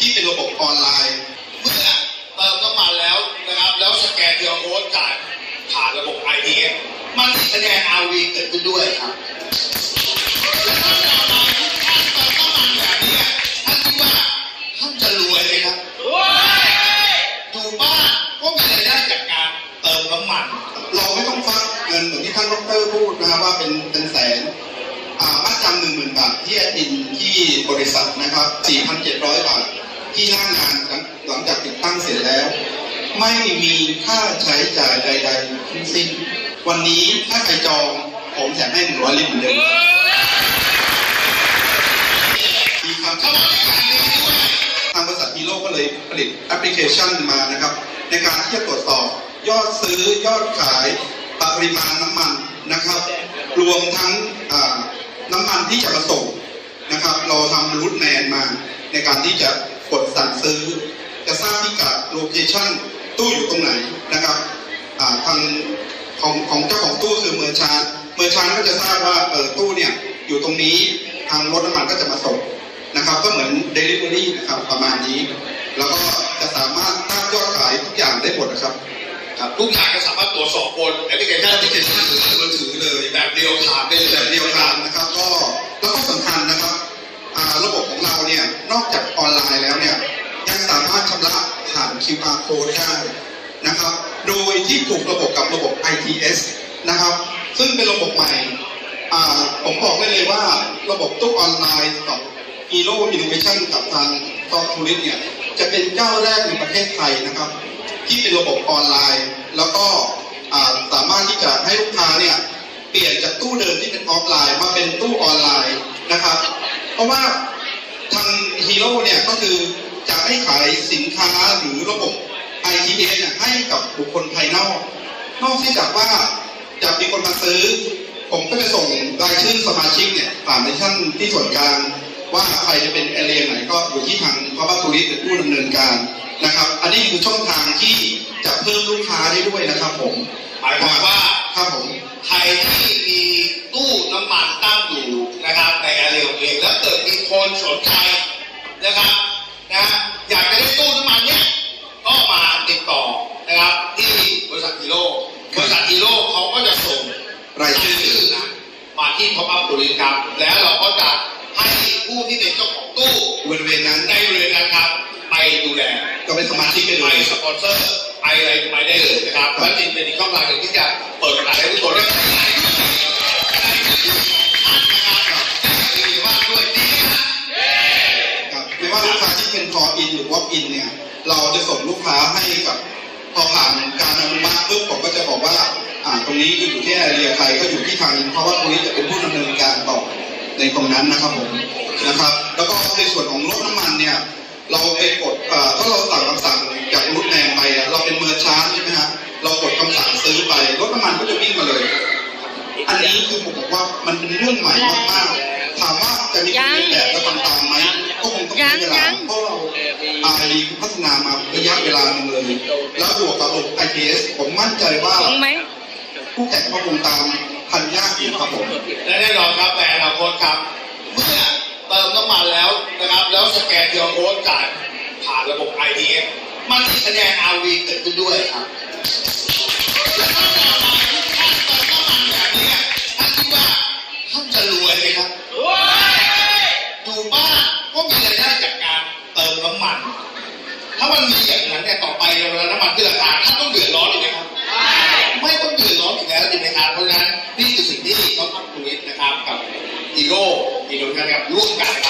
ที่เป็นระบบออนไลน์ เมื่อเติมน้ำมันแล้วนะครับ แล้วสแกนเดียวโค้ดจ่ายผ่านระบบ ITM มันมีคะแนน RV เกิดขึ้นด้วยครับแล้วถ้าเรามาทุกท่านเติมน้ำมันแบบนี้ท่านคิดว่าท่านจะรวยไหมครับอยู่บ้านก็มีรายได้จากการเติมน้ำมัน เราไม่ต้องฟักเงินเหมือนที่ท่านดรพูดนะครับว่าเป็นเป็นแสนอ่ามัดจำหนึ่งหมื่นบาทที่แอดมินที่บริษัทนะครับ 4,700 บาท ที่หน้างานหลังหลังจากติดตั้งเสร็จแล้ว ไม่มีค่าใช้จ่ายใด ๆ ทั้งสิ้น วันนี้ถ้าใครจองผมแถมให้100ลิตรเหมือนเดิมดีครับเขาในการนี้ด้วยทางบริษัทฮีโร่ก็เลยผลิตแอปพลิเคชันมานะครับ ในการที่จะตรวจสอบยอดซื้อยอดขายปริมาณน้ำมันนะครับ รวมทั้งน้ำมันที่จะมาส่งนะครับ เราทำรูทแมนมาในการที่จะ กดสั่งซื้อ จะทราบพิกัดโลเคชั่นตู้อยู่ตรงไหนนะครับอ่าทางของของเจ้าของตู้คือเมอร์ชานเมอร์ชานก็จะทราบว่าเออตู้เนี่ยอยู่ตรงนี้ทางรถน้ำมันก็จะมาส่งนะครับ ก็เหมือน Delivery นะครับประมาณนี้ แล้วก็จะสามารถทราบยอดขายทุกอย่างได้หมดนะครับครับทุกอย่างก็สามารถตรวจสอบบนแอปพลิเคชันแอปพที่ลิเคเป็นชันหรือมือถือเลยแบบเดียวถามได้เลยแบบเดียวกันนะครับ ก็แล้วก็สำคัญนะครับอ่า ระบบของเราเนี่ยนอกจากออนไลน์แล้วเนี่ยยังสามารถชำระผ่าน QR code ได้นะครับ โดยที่ผูกระบบกับระบบ ITS นะครับ ซึ่งเป็นระบบใหม่ผมบอกได้เลยว่าระบบตู้ออนไลน์กับ Hero Innovation กับทางตอทูริสเนี่ยจะเป็นเจ้าแรกในประเทศไทยนะครับ ที่เป็นระบบออนไลน์ แล้วก็สามารถที่จะให้ลูกค้าเนี่ยเปลี่ยนจากตู้เดิมที่เป็นออฟไลน์มาเป็นตู้ออนไลน์นะครับ ราะว่าทางฮีโร่เนี่ยก็คือจะไม่ขายสินค้าหรือระบบ ITS เนี่ยให้กับบุคคลภายนอก นอกจากว่าจะมีคนมาซื้อ ผมก็จะส่งรายชื่อสมาชิกเนี่ยผ่านในชั้นที่ส่วนกลางว่าใครจะเป็นแอเรียไหนก็อยู่ที่ทางพระบาทูริสเป็นผู้ดำเนินการนะครับ อันนี้คือช่องทางที่จะเพิ่มลูกค้าได้ด้วยนะครับผมหมายความว่าครับผมใครที่มีตู้น้ำมันตั้งอยู่นะครับในแอเรียเองแล้วเกิดมีคนสนใจนะครับนะอยากจะได้ตู้น้ำมันเนี้ยก็มาติดต่อ นะครับที่บริษัทฮีโร่บริษัทฮีโร่เขาก็จะส่งรายชื่อนะมาที่พ o อ up ตุลินครับ แล้วเราก็จะให้ผู้ที่เป็นเจ้าของตู้บริเวณนั้นในบริเวณนั้นครับไปดูแลก็เป็นสมาชิกไปไปเลยสปอนเซอร์ไปอะไรไปได้เลยนะครับแล้วจริงเป็นอีกช่องทางหนึ่งที่จะเปิดโอกาสให้ทุกคนได้ขยายธุรกิจได้ธุรกิจของท่านนะครับได้ดีมากด้วยดีนะครับไม่ว่าลูกค้าที่เป็น call in หรือ walk in เนี่ย เราจะส่งลูกค้าให้กับ พอผ่านการอนุมัติปุ๊บผมก็จะบอกว่า อ่าตรงนี้คือยู่ที่แอเรียใครก็อยู่ที่ทางเพราะว่าตรงนี้จะเป็นผู้ดำเนินการต่อในตรงนั้นนะครับผมนะครับ แล้วก็ในส่วนของรถน้ำมันเนี่ย เราไปกดอ่อถ้าเราสั่งคำสั่งจากรถแมนไปเราเป็นเมอร์ชาร์ใช่ไหมฮะเรากดคำสั่งซื้อไปรถน้ำมันก็จะวิ่งมาเลย อันนี้คือผมบอกว่ามันเป็นเรื่องใหม่มากๆถามว่าจะมีคนเรียนแบบและทำตามไหม ก็คงต้องใช้เวลาเพราะเราอารีพัฒนามาระยะเวลาหนึ่งเลย แล้วบวกกับระบบ IPS ผมมั่นใจว่าลงไหมผู้แข่งก็คงตามทันยากอยู่ครับผมและแน่นอนครับแต่อนาคตครับ เมื่อเติมน้ำมันแล้วนะครับ แล้วสแกนเดียวโค้ดจ่ายผ่านระบบ ITM มันมีคะแนน RV เกิดขึ้นด้วยครับแล้วถ้าเรามาทุกท่านเติมน้ำมันแบบนี้ท่านคิดว่าท่านจะรวยไหมครับอยู่บ้านก็มีรายได้จากการเติมน้ำมัน ถ้า มันมีอย่างนั้นเนี่ยต่อไปเวลาน้ำมันขึ้นราคาท่านต้องเดือดร้อนอีกไหมครับไม่ต้องเดือดร้อนอีกแล้วจริงไหมครับเพราะฉะนั้นนี่คือสิ่งที่เขาทำตรงนี้นะครับกับอีโก้อีโนนะครับร่วมกันครับ